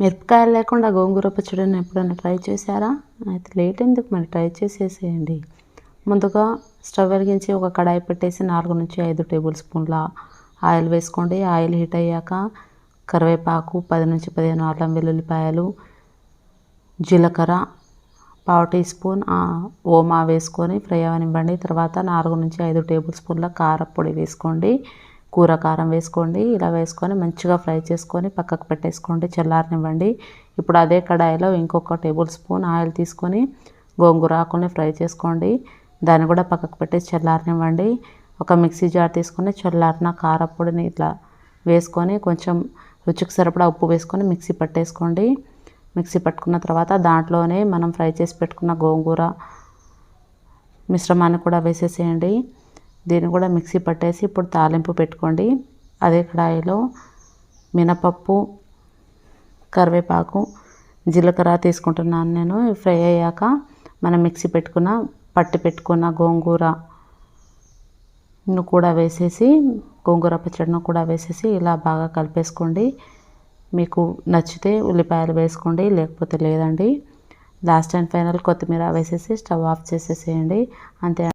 మిరపకాయలు లేకుండా గోంగూర పచ్చడిని ఎప్పుడైనా ట్రై చేశారా? అయితే లేట్ ఎందుకు మరి? ట్రై చేసేసేయండి. ముందుగా స్టవ్ వెలిగించి ఒక కడాయి పెట్టేసి నాలుగు నుంచి ఐదు టేబుల్ స్పూన్ల ఆయిల్ వేసుకోండి. ఆయిల్ హీట్ అయ్యాక కరివేపాకు పది నుంచి పదిహేను అల్లం వెల్లుల్లిపాయలు జీలకర్ర పావు టీ స్పూన్ ఓమా వేసుకొని ఫ్రై అవనివ్వండి. తర్వాత నాలుగు నుంచి ఐదు టేబుల్ స్పూన్ల కారపొడి వేసుకోండి. కూర కారం వేసుకోండి. ఇలా వేసుకొని మంచిగా ఫ్రై చేసుకొని పక్కకు పెట్టేసుకోండి. చల్లారనివ్వండి. ఇప్పుడు అదే కడాయిలో ఇంకొక టేబుల్ స్పూన్ ఆయిల్ తీసుకొని గోంగూర ఆకుల్ని ఫ్రై చేసుకోండి. దాన్ని కూడా పక్కకు పెట్టేసి చల్లారనివ్వండి. ఒక మిక్సీ జార్ తీసుకొని చల్లారిన కారపొడిని ఇట్లా వేసుకొని కొంచెం రుచికి సరిపడా ఉప్పు వేసుకొని మిక్సీ పట్టేసుకోండి. మిక్సీ పట్టుకున్న తర్వాత దాంట్లోనే మనం ఫ్రై చేసి పెట్టుకున్న గోంగూర మిశ్రమాన్ని కూడా వేసేసేయండి. దీన్ని కూడా మిక్సీ పట్టేసి ఇప్పుడు తాలింపు పెట్టుకోండి. అదే కడాయిలో మినపప్పు కరివేపాకు జీలకర్ర తీసుకుంటున్నాను నేను. ఫ్రై అయ్యాక మనం మిక్సీ పెట్టుకున్న పట్టి పెట్టుకున్న గోంగూరను కూడా వేసేసి గోంగూర పచ్చడిను కూడా వేసేసి ఇలా బాగా కలిపేసుకోండి. మీకు నచ్చితే ఉల్లిపాయలు వేసుకోండి లేకపోతే లేదండి. లాస్ట్ అండ్ ఫైనల్ కొత్తిమీర వేసేసి స్టవ్ ఆఫ్ చేసేసేయండి. అంతే.